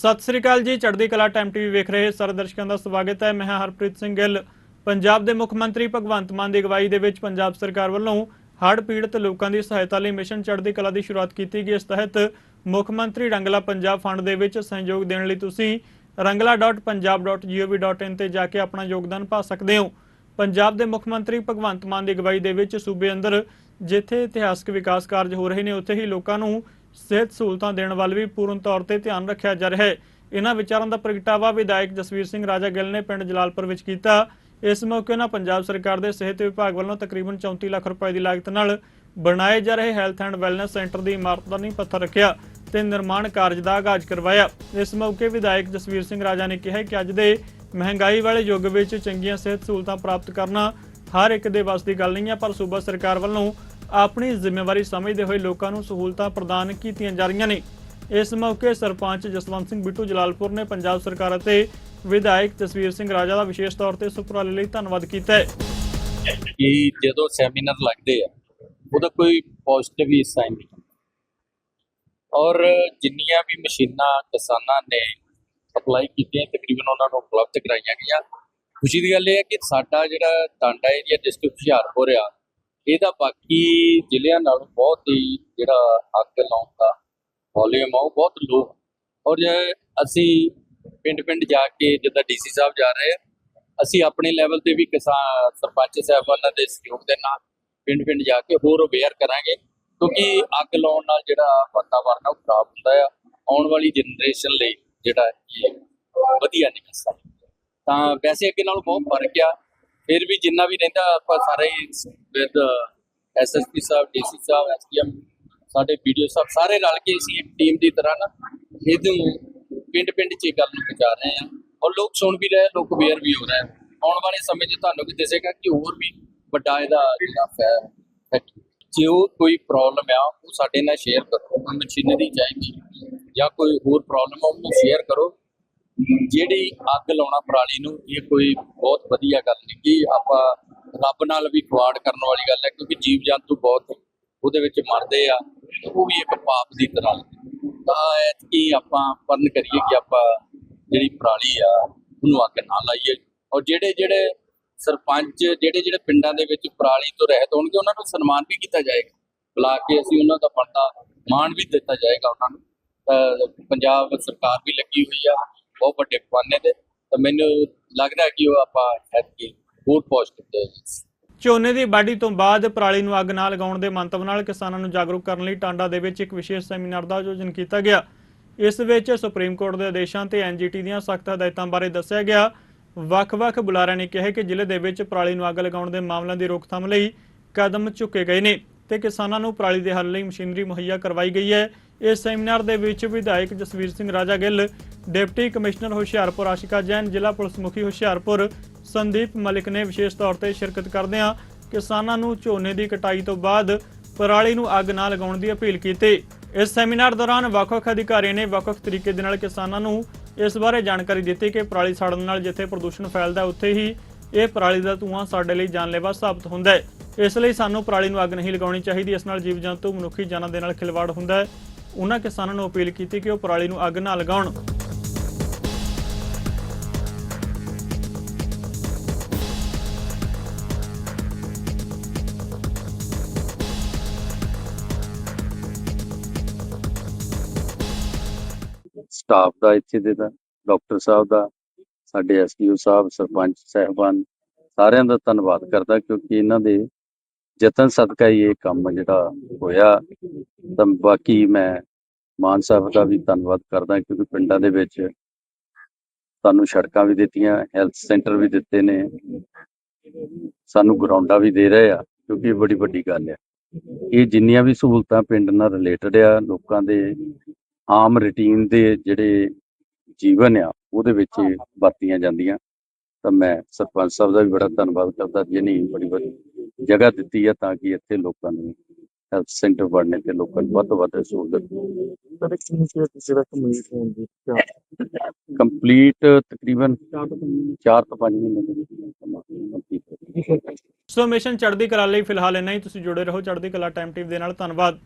ਸਤਿ ਸ੍ਰੀ ਅਕਾਲ ਜੀ, ਚੜ੍ਹਦੀ ਕਲਾ ਟਾਈਮ ਟੀਵੀ ਵੇਖ ਰਹੇ ਸਾਰੇ ਦਰਸ਼ਕਾਂ ਦਾ ਸਵਾਗਤ ਹੈ। ਮੈਂ ਹਰਪ੍ਰੀਤ ਸਿੰਘ ਗਿੱਲ। ਪੰਜਾਬ ਦੇ ਮੁੱਖ ਮੰਤਰੀ ਭਗਵੰਤ ਮਾਨ ਦੀ ਅਗਵਾਈ ਦੇ ਵਿੱਚ ਪੰਜਾਬ ਸਰਕਾਰ ਵੱਲੋਂ ਹੜ੍ਹ ਪੀੜਤ ਲੋਕਾਂ ਦੀ ਸਹਾਇਤਾ ਲਈ ਮਿਸ਼ਨ ਚੜ੍ਹਦੀ ਕਲਾ ਦੀ ਸ਼ੁਰੂਆਤ ਕੀਤੀ ਗਈ। ਇਸ ਤਹਿਤ ਮੁੱਖ ਮੰਤਰੀ ਰੰਗਲਾ ਪੰਜਾਬ ਫੰਡ ਦੇ ਵਿੱਚ ਸਹਿਯੋਗ ਦੇਣ ਲਈ ਤੁਸੀਂ rangla.punjab.gov.in ਤੇ ਜਾ ਕੇ ਆਪਣਾ ਯੋਗਦਾਨ ਪਾ ਸਕਦੇ ਹੋ। ਪੰਜਾਬ ਦੇ ਮੁੱਖ ਮੰਤਰੀ ਭਗਵੰਤ ਮਾਨ ਦੀ ਅਗਵਾਈ ਦੇ ਵਿੱਚ ਸੂਬੇ ਅੰਦਰ ਜਿੱਥੇ ਇਤਿਹਾਸਕ ਵਿਕਾਸ ਕਾਰਜ ਹੋ ਰਹੇ ਨੇ, ਉੱਥੇ ਹੀ ਲੋਕਾਂ ਨੂੰ ਸਿਹਤ ਸਹੂਲਤਾਂ ਦੇਣ ਵੱਲ ਵੀ ਪੂਰਨ ਤੌਰ ਤੇ ਧਿਆਨ ਰੱਖਿਆ ਜਾ ਰਿਹਾ ਹੈ। ਇਹਨਾਂ ਵਿਚਾਰਾਂ ਦਾ ਪ੍ਰਗਟਾਵਾ ਵਿਧਾਇਕ ਜਸਵੀਰ ਸਿੰਘ ਰਾਜਾ ਗਿੱਲ ਨੇ ਪਿੰਡ ਜਲਾਲਪੁਰ ਵਿੱਚ ਕੀਤਾ। ਇਸ ਮੌਕੇ ਉਹਨਾਂ ਪੰਜਾਬ ਸਰਕਾਰ ਦੇ ਸਿਹਤ ਵਿਭਾਗ ਵੱਲੋਂ ਤਕਰੀਬਨ 34 ਲੱਖ ਰੁਪਏ ਦੀ ਲਾਗਤ ਨਾਲ ਬਣਾਏ ਜਾ ਰਹੇ ਹੈਲਥ ਐਂਡ ਵੈਲਨੈਸ ਸੈਂਟਰ ਦੀ ਇਮਾਰਤ ਦਾ ਨੀਂਹ ਪੱਥਰ ਰੱਖਿਆ ਤੇ ਨਿਰਮਾਣ ਕਾਰਜ ਦਾ ਆਗਾਜ਼ ਕਰਵਾਇਆ। ਇਸ ਮੌਕੇ ਵਿਧਾਇਕ ਜਸਵੀਰ ਸਿੰਘ ਰਾਜਾ ਨੇ ਕਿਹਾ ਕਿ ਅੱਜ ਦੇ ਮਹਿੰਗਾਈ ਵਾਲੇ ਯੁੱਗ ਵਿੱਚ ਚੰਗੀਆਂ ਸਿਹਤ ਸਹੂਲਤਾਂ ਪ੍ਰਾਪਤ ਕਰਨਾ ਹਰ ਇੱਕ ਦੇ ਵੱਸ ਦੀ ਗੱਲ ਨਹੀਂ ਹੈ, ਪਰ ਸੂਬਾ ਸਰਕਾਰ ਵੱਲੋਂ ਆਪਣੀ ਜ਼ਿੰਮੇਵਾਰੀ ਸਮਝਦੇ ਹੋਏ ਲੋਕਾਂ ਨੂੰ ਸਹੂਲਤਾਂ ਪ੍ਰਦਾਨ ਕੀਤੀਆਂ ਜਾ ਰਹੀਆਂ ਨੇ। ਇਸ ਮੌਕੇ ਸਰਪੰਚ ਜਸਵੰਤ ਸਿੰਘ ਬਿੱਟੂ ਜਲਾਲਪੁਰ ਨੇ ਪੰਜਾਬ ਸਰਕਾਰ ਅਤੇ ਵਿਧਾਇਕ ਜਸਵੀਰ ਸਿੰਘ ਰਾਜਾ ਦਾ ਵਿਸ਼ੇਸ਼ ਤੌਰ ਤੇ ਸੁਪਰਾਲੇ ਲਈ ਧੰਨਵਾਦ ਕੀਤਾ ਹੈ। ਕਿ ਜਦੋਂ ਸੈਮੀਨਾਰ ਲੱਗਦੇ ਆ, ਉਹਦਾ ਕੋਈ ਪੋਜ਼ਿਟਿਵ ਹੀ ਸਾਈਨ ਔਰ ਜਿੰਨੀਆਂ ਵੀ ਮਸ਼ੀਨਾਂ, ਕਿਸਾਨਾਂ ਨੇ ਅਪਲਾਈ ਕੀਤੀਆਂ, ਤਕਰੀਬਨ ਉਹਨਾਂ ਨੂੰ ਉਪਲਬਧ ਕਰਾਈਆਂ ਗਈਆਂ। ਖੁਸ਼ੀ ਦੀ ਗੱਲ ਇਹ ਹੈ ਕਿ ਸਾਡਾ ਜਿਹੜਾ ਟਾਂਡਾ ਏਰੀਆ ਡਿਸਟ੍ਰਿਕਟ ਹੁਸ਼ਿਆਰਪੁਰ ਆ ਇਹਦਾ ਬਾਕੀ ਜ਼ਿਲ੍ਹਿਆਂ ਨਾਲ ਬਹੁਤ ਹੀ ਜਿਹੜਾ ਅੱਗ ਲਾਉਣ ਦਾ ਵੋਲਿਊਮ ਆ, ਉਹ ਬਹੁਤ ਲੋ ਔਰ ਅਸੀਂ ਪਿੰਡ ਪਿੰਡ ਜਾ ਕੇ ਜਿੱਦਾਂ ਡੀਸੀ ਸਾਹਿਬ ਜਾ ਰਹੇ ਆ, ਅਸੀਂ ਆਪਣੇ ਲੈਵਲ ਤੇ ਵੀ ਕਿਸਾਨ ਸਰਪੰਚ ਸਾਹਿਬਾਨਾਂ ਦੇ ਸਹਿਯੋਗ ਦੇ ਨਾਲ ਪਿੰਡ ਪਿੰਡ ਜਾ ਕੇ ਹੋਰ ਅਵੇਅਰ ਕਰਾਂਗੇ, ਕਿਉਂਕਿ ਅੱਗ ਲਾਉਣ ਨਾਲ ਜਿਹੜਾ ਵਾਤਾਵਰਨ ਆ, ਉਹ ਖਰਾਬ ਹੁੰਦਾ ਆ। ਆਉਣ ਵਾਲੀ ਜਨਰੇਸ਼ਨ ਲਈ ਜਿਹੜਾ ਇਹ ਵਧੀਆ ਨਹੀਂ ਹੈ। ਸਕਦਾ ਤਾਂ ਵੈਸੇ ਅੱਗੇ ਨਾਲੋਂ ਬਹੁਤ ਫ਼ਰਕ ਆ। ਫਿਰ ਵੀ ਜਿੰਨਾ ਵੀ ਰਹਿੰਦਾ, ਆਪਾਂ ਸਾਰੇ ਵਿਦ ਐਸਐਸਪੀ ਸਾਹਿਬ ਡੀਸੀ ਸਾਹਿਬ ਐਸਡੀਐਮ ਸਾਡੇ ਵੀਡੀਓ ਸਾਹਿਬ, ਸਾਰੇ ਰਲ ਕੇ ਅਸੀਂ ਟੀਮ ਦੀ ਤਰ੍ਹਾਂ ਨਾ ਇਹਨੂੰ ਪਿੰਡ ਪਿੰਡ 'ਚ ਇਹ ਗੱਲ ਨੂੰ ਪਹੁੰਚਾ ਰਹੇ ਆ ਔਰ ਲੋਕ ਸੁਣ ਵੀ ਰਹੇ, ਲੋਕ ਅਵੇਅਰ ਵੀ ਹੋ ਰਹੇ। ਆ। ਆਉਣ ਵਾਲੇ ਸਮੇਂ 'ਚ ਤੁਹਾਨੂੰ ਵੀ ਦਿਸੇਗਾ ਕਿ ਹੋਰ ਵੀ ਵੱਡਾ ਇਹਦਾ ਜਿਹੜਾ ਜੇ ਉਹ ਕੋਈ ਪ੍ਰੋਬਲਮ ਆ, ਉਹ ਸਾਡੇ ਨਾਲ ਸ਼ੇਅਰ ਕਰੋ। ਮਸ਼ੀਨਰੀ ਚਾਹੀਦੀ। ਜਾਂ ਕੋਈ ਹੋਰ ਪ੍ਰੋਬਲਮ ਆ, ਉਹਨੂੰ ਸ਼ੇਅਰ ਕਰੋ। ਜਿਹੜੀ ਅੱਗ ਲਾਉਣਾ ਪਰਾਲੀ ਨੂੰ, ਇਹ ਕੋਈ ਬਹੁਤ ਵਧੀਆ ਗੱਲ ਨਹੀਂ। ਕਿ ਆਪਾਂ ਰੱਬ ਨਾਲ ਵੀ ਖਵਾੜ ਕਰਨ ਵਾਲੀ ਗੱਲ ਹੈ, ਕਿਉਂਕਿ ਜੀਵ ਜੰਤੂ ਬਹੁਤ ਉਹਦੇ ਵਿੱਚ ਮਰਦੇ ਆ, ਉਹ ਵੀ ਇੱਕ ਪਾਪ ਦੀ ਤਰ੍ਹਾਂ। ਤਾਂ ਐਤਕੀ ਆਪਾਂ ਪਰਨ ਕਰੀਏ ਕਿ ਆਪਾਂ ਜਿਹੜੀ ਪਰਾਲੀ ਆ, ਉਹਨੂੰ ਅੱਗ ਨਾ ਲਾਈਏ। ਔਰ ਜਿਹੜੇ ਜਿਹੜੇ ਸਰਪੰਚ, ਜਿਹੜੇ ਜਿਹੜੇ ਪਿੰਡਾਂ ਦੇ ਵਿੱਚ ਪਰਾਲੀ ਤੋਂ ਰਹਿਤ ਹੋਣਗੇ, ਉਹਨਾਂ ਨੂੰ ਸਨਮਾਨ ਵੀ ਕੀਤਾ ਜਾਏਗਾ। ਬੁਲਾ ਕੇ ਅਸੀਂ ਉਹਨਾਂ ਦਾ ਬਣਦਾ ਮਾਣ ਵੀ ਦਿੱਤਾ ਜਾਏਗਾ ਉਹਨਾਂ ਨੂੰ। ਤਾਂ ਪੰਜਾਬ ਸਰਕਾਰ ਵੀ ਲੱਗੀ ਹੋਈ ਆ। ਬਹੁਤ ਵੱਡੇ ਪੈਮਾਨੇ ਤੇ ਤਾਂ ਮੈਨੂੰ ਲੱਗਦਾ ਕਿ ਉਹ ਆਪਾਂ ਐਤਕੀ ਹੋਰ ਪੋਜ਼ਿਟਿਵ ਦੇ ਝੋਨੇ ਦੀ ਵਾਢੀ ਤੋਂ ਬਾਅਦ ਪਰਾਲੀ ਨੂੰ ਅੱਗ ਨਾ ਲਗਾਉਣ ਦੇ ਮੰਤਵ ਨਾਲ ਕਿਸਾਨਾਂ ਨੂੰ ਜਾਗਰੂਕ ਕਰਨ ਲਈ ਟਾਂਡਾ ਦੇ ਵਿੱਚ ਇੱਕ ਵਿਸ਼ੇਸ਼ ਸੈਮੀਨਾਰ ਦਾ ਆਯੋਜਨ ਕੀਤਾ ਗਿਆ। ਇਸ ਵਿੱਚ ਸੁਪਰੀਮ ਕੋਰਟ ਦੇ ਆਦੇਸ਼ਾਂ ਤੇ ਐਨਜੀਟੀ ਦੀਆਂ ਸਖਤ ਹਦਾਇਤਾਂ ਬਾਰੇ ਦੱਸਿਆ ਗਿਆ। ਵੱਖ-ਵੱਖ ਬੁਲਾਰਿਆਂ ਨੇ ਕਿਹਾ ਕਿ ਜ਼ਿਲ੍ਹੇ ਦੇ ਵਿੱਚ ਪਰਾਲੀ ਨੂੰ ਅੱਗ ਲਗਾਉਣ ਦੇ ਮਾਮਲਿਆਂ ਦੀ ਰੋਕਥਾਮ ਲਈ ਕਦਮ ਚੁੱਕੇ ਗਏ ਨੇ। ਤੇ ਕਿਸਾਨਾਂ ਨੂੰ ਪਰਾਲੀ ਦੇ ਹੱਲ ਲਈ ਮਸ਼ੀਨਰੀ ਮੁਹੱਈਆ ਕਰਵਾਈ ਗਈ ਹੈ। ਇਸ ਸੈਮੀਨਾਰ ਦੇ ਵਿੱਚ ਵਿਧਾਇਕ ਜਸਵੀਰ ਸਿੰਘ ਰਾਜਾ ਗਿੱਲ, ਡਿਪਟੀ ਕਮਿਸ਼ਨਰ ਹੁਸ਼ਿਆਰਪੁਰ ਆਸ਼ਿਕਾ ਜੈਨ, ਜ਼ਿਲ੍ਹਾ ਪੁਲਿਸ ਮੁਖੀ ਹੁਸ਼ਿਆਰਪੁਰ ਸੰਦੀਪ ਮਲਿਕ ਨੇ ਵਿਸ਼ੇਸ਼ ਤੌਰ ਤੇ ਸ਼ਿਰਕਤ ਕਰਦਿਆਂ ਕਿਸਾਨਾਂ ਨੂੰ ਝੋਨੇ ਦੀ ਕਟਾਈ ਤੋਂ ਬਾਅਦ ਪਰਾਲੀ ਨੂੰ ਅੱਗ ਨਾ ਲਗਾਉਣ ਦੀ ਅਪੀਲ ਕੀਤੀ। ਇਸ ਸੈਮੀਨਾਰ ਦੌਰਾਨ ਵੱਖ-ਵੱਖ ਅਧਿਕਾਰੀਆਂ ਨੇ ਵੱਖ-ਵੱਖ ਤਰੀਕੇ ਦੇ ਨਾਲ ਕਿਸਾਨਾਂ ਨੂੰ ਇਸ ਬਾਰੇ ਜਾਣਕਾਰੀ ਦਿੱਤੀ ਕਿ ਪਰਾਲੀ ਸਾੜਨ ਨਾਲ ਜਿੱਥੇ ਪ੍ਰਦੂਸ਼ਣ ਫੈਲਦਾ, ਉੱਥੇ ਹੀ ਇਹ ਪਰਾਲੀ ਦਾ ਧੂਆਂ ਸਾਡੇ ਲਈ ਜਾਨਲੇਵਾ ਸਾਬਤ ਹੁੰਦਾ ਹੈ। ਇਸ ਲਈ ਸਾਨੂੰ ਪਰਾਲੀ ਨੂੰ ਅੱਗ ਨਹੀਂ ਲਗਾਉਣੀ ਚਾਹੀਦੀ। ਇਸ ਨਾਲ ਜੀਵ ਜੰਤੂ ਮਨੁੱਖੀ ਜਾਨਾਂ ਦੇ ਨਾਲ ਖਿਲਵਾੜ ਹੁੰਦਾ ਹੈ। ਉਹਨਾਂ ਕਿਸਾਨਾਂ ਨੂੰ ਅਪੀਲ ਕੀਤੀ ਕਿ ਉਹ ਪਰਾਲੀ ਨੂੰ ਅੱਗ ਨਾ ਲਗਾਉਣ। ਸਟਾਫ ਦਾ ਇੱਥੇ ਦੇ ਦਾ ਡਾਕਟਰ ਸਾਹਿਬ ਦਾ, ਸਾਡੇ ਐਸਪੀਓ ਸਾਹਿਬ, ਸਰਪੰਚ ਸਹਿਬਾਨ, ਸਾਰਿਆਂ ਦਾ ਧੰਨਵਾਦ ਕਰਦਾ ਕਿਉਂਕਿ ਇਹਨਾਂ ਦੇ ਯਤਨ ਸਦਕਾ ਹੀ ਇਹ ਕੰਮ ਜਿਹੜਾ ਹੋਇਆ, ਤਾਂ ਬਾਕੀ ਮੈਂ ਮਾਨ ਸਾਹਿਬ ਦਾ ਵੀ ਧੰਨਵਾਦ ਕਰਦਾ ਕਿਉਂਕਿ ਪਿੰਡਾਂ ਦੇ ਵਿੱਚ ਸਾਨੂੰ ਸੜਕਾਂ ਵੀ ਦਿੱਤੀਆਂ, ਹੈਲਥ ਸੈਂਟਰ ਵੀ ਦਿੱਤੇ ਨੇ। ਸਾਨੂੰ ਗਰਾਊਂਡਾਂ ਵੀ ਦੇ ਰਹੇ ਆ, ਕਿਉਂਕਿ ਇਹ ਬੜੀ ਵੱਡੀ ਗੱਲ ਹੈ ਇਹ ਜਿੰਨੀਆਂ ਵੀ ਸਹੂਲਤਾਂ ਪਿੰਡ ਨਾਲ ਰਿਲੇਟਡ ਆ, ਲੋਕਾਂ ਦੇ ਆਮ ਰੁਟੀਨ ਦੇ ਜਿਹੜੇ ਜੀਵਨ ਆ, ਉਹਦੇ ਵਿੱਚ ਵਰਤੀਆਂ ਜਾਂਦੀਆਂ। ਤਾਂ ਮੈਂ ਸਰਪੰਚ ਸਾਹਿਬ ਦਾ ਵੀ ਬੜਾ ਧੰਨਵਾਦ ਕਰਦਾ ਜਿਹਨੇ ਬੜੀ ਵੱਡੀ ਜਗ੍ਹਾ ਦਿੱਤੀ ਹੈ ਤਾਂ ਕਿ ਇੱਥੇ ਲੋਕਾਂ ਨੂੰ ਹੈਲਥ ਸੈਂਟਰ ਬਣਨੇ ਤੇ ਲੋਕਾਂ ਨੂੰ ਵੱਧ ਤੋਂ ਵੱਧ ਸਹੂਲਤ ਸਰ ਕੰਪਲੀਟ ਤਕਰੀਬਨ 4 ਤੋਂ 5 ਮਹੀਨੇ ਸੋ ਮਿਸ਼ਨ ਚੜ੍ਹਦੀ ਕਲਾ ਲਈ ਫਿਲਹਾਲ ਇੰਨਾ ਹੀ। ਤੁਸੀਂ ਜੁੜੇ ਰਹੋ ਚੜ੍ਹਦੀ ਕਲਾ ਟਾਈਮ ਟੀਵੀ ਦੇ ਨਾਲ। ਧੰਨਵਾਦ।